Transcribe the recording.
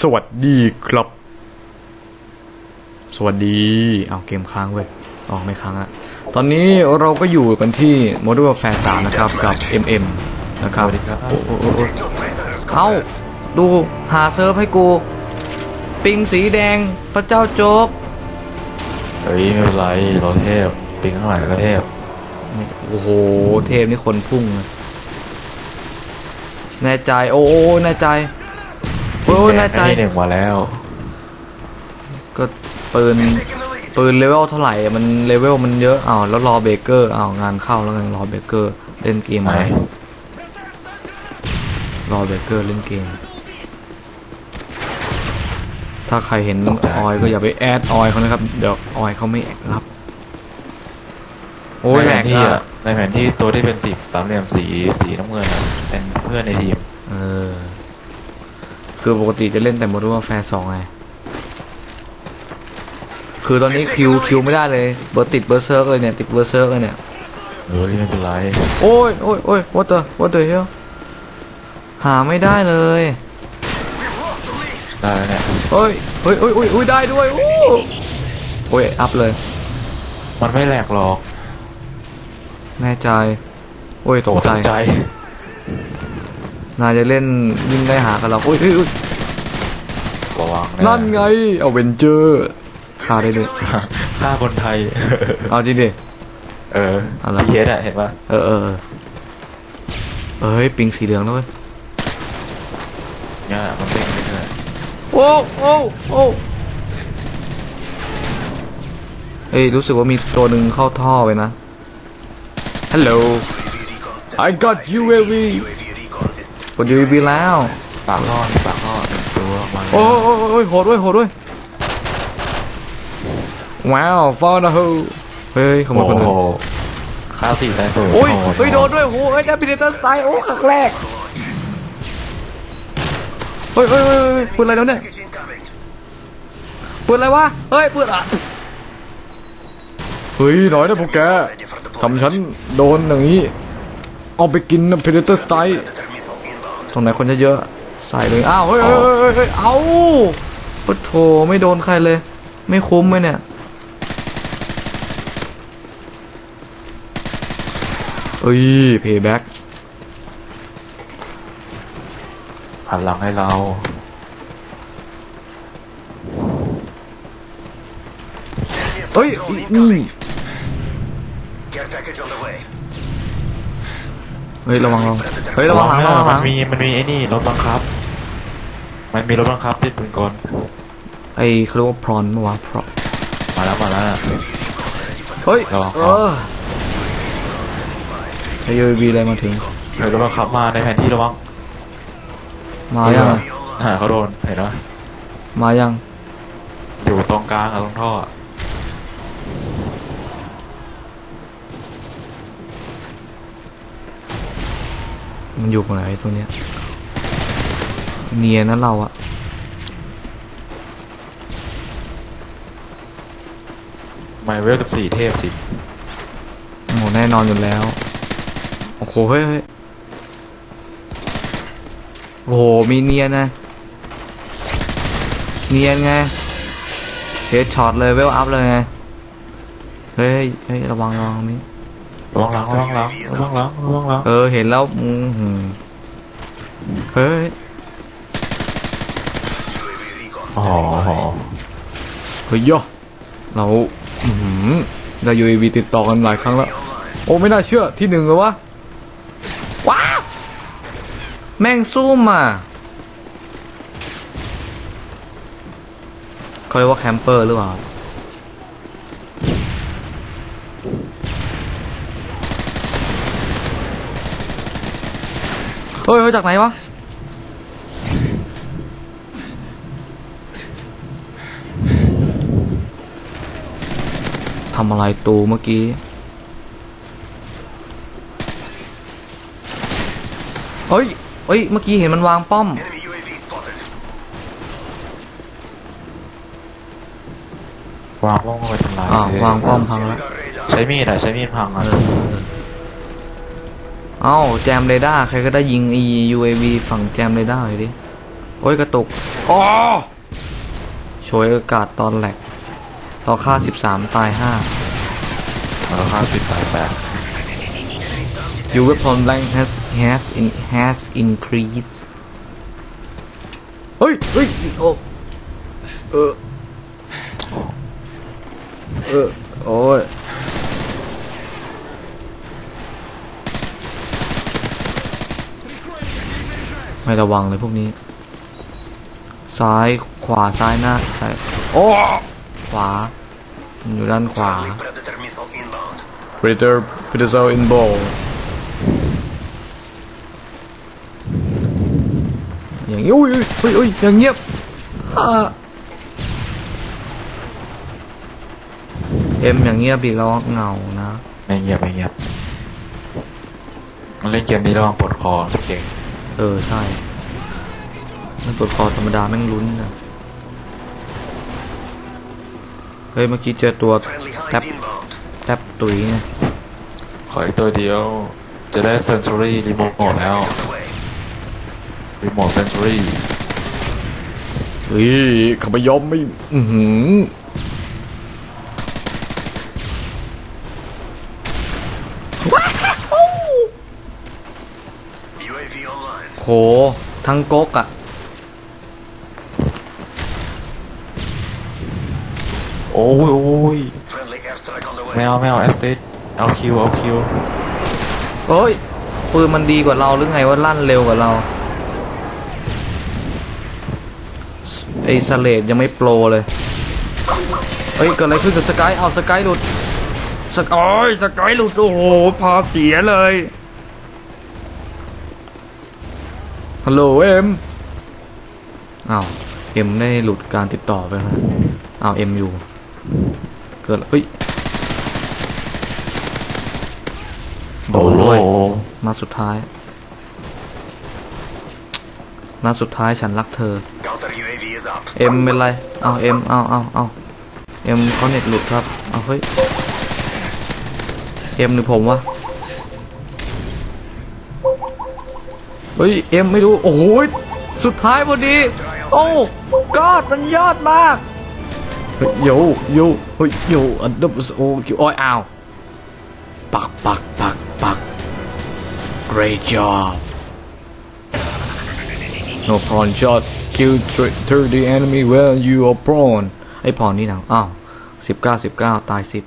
สวัสดีครับ สวัสดีเอาเกมค้างเว้ยอ๋อไม่ค้างละตอนนี้เราก็อยู่กันที่ Modern Warfare 3นะครับกับ MM นะครับสวัสดีครับโอ้โอ้โอ้โอ้เอาดูหาเซิร์ฟให้กู ปิงสีแดงพระเจ้าโจ๊กเฮ้ยไม่เป็นไรเราเทพปิงข้างหลังก็เทพโอ้โหเทพนี่คนพุ่งเลยแน่ใจโอ้โอ้แน่ใจโอ้ยแน่ใจที่หนึ่งมาแล้ว ก็ปืนปืนเลเวลเท่าไหร่อะมันเลเวลมันเยอะอ้าวแล้วรอเบเกอร์อ้าวงานเข้าแล้วกันรอเบเกอร์เล่นเกมไหมไหนรอเบเกอร์เล่นเกม ถ้าใครเห็นตกใจออยก็อย่าไปแอดออยเขานะครับ เดี๋ยวออยเขาไม่รับ โอ้ยในแหลแผกนที่อะอะในแผนที่ตัวที่เป็นสีสามเหลี่ยมสีสีน้ำเงินอะเป็นเพื่อนในทีม เออ คือปกติจะเล่นแต่ Modern Warfare 2ไง คือตอนนี้คิวคิวไม่ได้เลยเบอร์ติดเบอร์เซิร์กเลยเนี่ยติดเบอร์เซิร์กเลยเนี่ยเฮ้ยไม่เป็นไร โอ้ยโอ้ยโอ้ย what the what the hell หาไม่ได้เลยได้แล้วเนี่ยเฮ้ยเฮ้ยเฮ้ยเฮ้ยเฮ้ยได้ด้วยโอ้โอ้ยอัพเลย มันไม่แหลกหรอก แน่ใจ โอ้ยตกโอ้ใจใจ นายจะเล่นยิ่งได้หากันเราโอ้ยเฮ้ยเฮ้ยระวังะนั่นไงเอาเวนเจอร์ฆ่าได้ด้วยฆ่าคนไทย เอาจริงดิ เอออะไรเฮียดอะเห็นปะเออเออเออเอ้ยปิงสีเหลืองด้วยเนี่ยมันเด้งไปเรื่อยโอ้โอ้โอ้เฮ้ยรู้สึกว่ามีตัวหนึ่งเข้าท่อไปนะฮัลโหล I got UAV ก ด UAV แล้ว ปากท่อปากท่อหนึ่งตัวมาโอ้โอ้โอ้ยโหดด้วยโหดด้วยว้าวฟอนะเฮ้ยเฮ้ยขโมยคนอื่นโอ้โหค่าสี่ได้ตัวโอ้ยเฮ้ยโดนด้วยโอ้ยได้พิเดเตอร์สไตล์โอ้ครั้งแรกเฮ้ยเฮ้ยเฮ้ยเฮ้ยปืนอะไรแล้วเนี่ยปืนอะไรวะเฮ้ยปืนอะเฮ้ยหน่อยนะพวกแกทำฉันโดนอย่างนี้เอาไปกินนะพิเดเตอร์สไตล์ ตรงไหนคนเยอะๆใส่เลยอ้าวเฮ้ยเฮ้ยเฮ้ยเฮ้ยเอาปะโถไม่โดนใครเลย ไม่คุ้มไหมเนี่ยเอ้ยเพย์แบ็กหันหลังให้เราเอ้ยนี่ Care package on the way. เฮ้ยระวังระวังเฮ้ยระวังหลังระวังหมัลันงมีมันมีไอ้นี่รถบังคับ มันมีรถบังคับที่ปืนกลไอ้เขาเรียกว่าพรอนเมื่อวะพรอนมาแล้วมาแล้วน่ะ เฮ้ยระวัง เออไอ้ยูวีอะไรมาถึงเดี๋ยวรถบังคับมาในแผนที่ระวังมายังอะอ่าเขาโดนเห็นไหมมายังอยู่ตรงกลางอะตรงท่ออะ มันอยู่ตรงไหนตัวเนี้ยเนียนนะเราอะไมเวลสิบสี่เทพสิโอ้โหแน่นอนอยู่แล้ว โอ้โหเฮ้ยเฮ้ยโอ้โห มีเนียนนะ เนียนไงเฮดช็อตเลยเวลอัพเลยไง เฮ้ยเฮ้ยระวังระวังต รงนี้ระวังหลังระวังหลังระวังหลังระวังหลังเออเห็นแล้วอือหือเฮ้ยอ๋อเฮ้ยย่อเราอือหือได้ UAV ติดต่อกันหลายครั้งแล้ว โอ้ไม่น่าเชื่อที่หนึ่งเลยวะว้าแม่งซุ่มอะเขาเรียกว่าแคมเปอร์หรือเปล่า ฮ้ยเฮ้ยจากไหนวะ ทำอะไรตูเมื่อกี้ เฮ้ย เฮ้ย เมื่อกี้เห็นมันวางป้อม Enemy UAV spotted. วางป้อมเข้าไปทำลายอ่าวสิวางป้อมพังแล้ว Our radar. ใช้มีดอะใช้มีดพังอะ เออเอ้าแจมเรดาร์ใครก็ได้ยิง e UAV ฝั่งแจมเรดาร์เลยดิ โอ้ยกระตุกโอ๋อช่วยโอกาสตอนแหลกเราฆ่า13ตายแล้วค่าสิบตายแปด5 Your weapon rank has has in has increased เฮ้ยเฮ้ยสิโอเออเออโอ้ย ไม่ระวังเลยพวกนี้ ซ้ายขวาซ้ายหน้าซ้ายโอ้ขวามันอยู่ด้านขวา Friendly Predator missile inbound. Predator Predator in ball อย่างนี้อุ้ยอุ้ยอุ้ยอย่างเงียบอ่าเอ็มอย่างเงียบอีกแล้วเหงานะไม่เงียบไม่เงียบมันเล่นเกมนี้ระวังปวดคอเก่ง เออ ใช่ มันปวดคอธรรมดาแม่งลุ้นนะ เฮ้ย เมื่อกี้เจอตัว Friendly แท็บ hive inbound. แท็บตุ๋ยไงขออีกตัวเดียว จะได้เซน t ูรี่รีโมท Care แล้ว package on the way. รีโมทเซน t ูรี่เฮ้ยขบยอมไม่ อือหือ UAV online. โห ทั้งก๊กอะโอ้ยโอ้ย Friendly airstrike on the ไม่ way. เอาไม่เอาแอสซิดเอาคิวเอาคิวเฮ้ยปืนมันดีกว่าเราหรือไงว่าลั่นเร็วกว่าเราไอ้สเลดยังไม่โปรเลยเฮ้ยเกิดอะไรขึ้นกับสกายเอาสกายหลุดสกายสกายหลุดโอ้โหพาเสียเลย ฮัลโหลเอ็มอ้าวเอ็มได้หลุดการติดต่อไปแล้วนะอ้าวเอ็มอยู่เกิดเฮ้ยโดนด้วยโอ้โหนัดสุดท้ายนัดสุดท้ายฉันรักเธอ Counter UAV is up. เอ็มเป็นไร เอาเอ็มเอาเอาเอาเอ็มเขาเน็ตหลุดครับ เอาเฮ้ย เอ็มหรือผมวะ เฮ้ยเอ็มไม่รู้ โอ้โหยสุดท้ายพอดี โอ้กอดมันยอดมากเฮ้ยโยโยเฮ้ยโยอันดับโอ้คิวอ้อยอ้าวปักปักปักปัก great job no pawn shot kill thr- 30 enemy while you are prone ไอ้พรนี่นังอ้าวสิบเก้าสิบเก้าตายสิบ